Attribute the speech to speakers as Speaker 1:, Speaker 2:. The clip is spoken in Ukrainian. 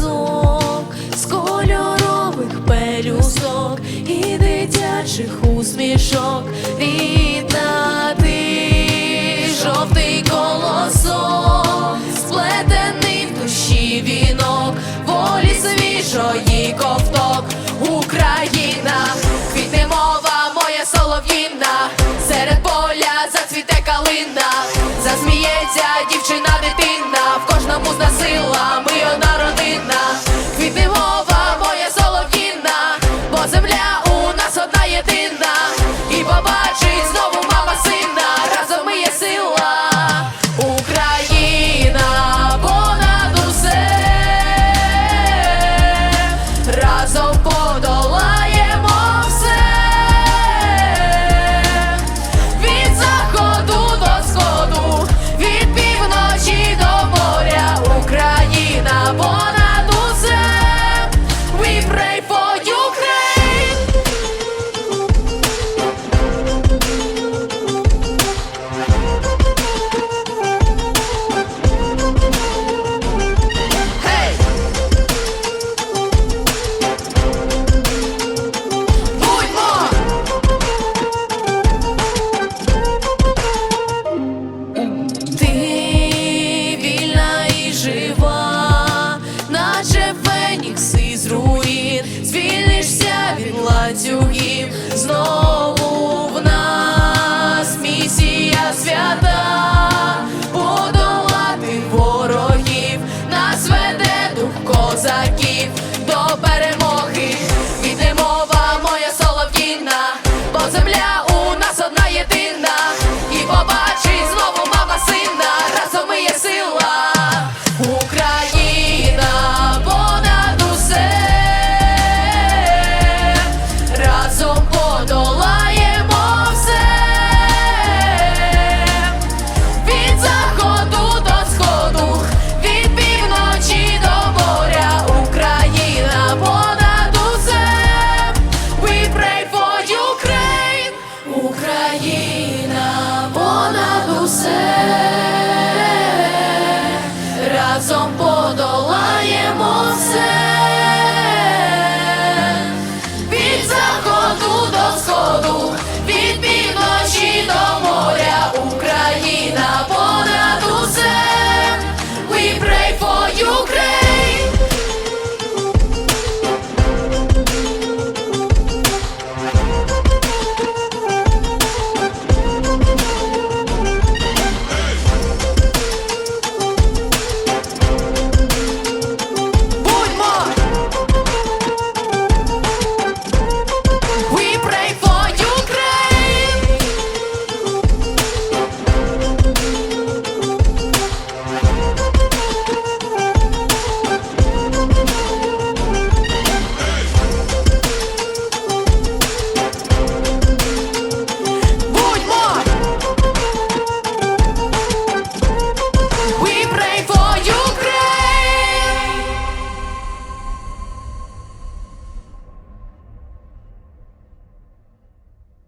Speaker 1: казок, з кольорових пелюсок і дитячих усмішок. Рідна ти, жовтий колосок, сплетений в душі вінок, волі свіжої ковток, Україна, квітне мова моя солов'їна, серед поля зацвіте калина, засміється дівчина.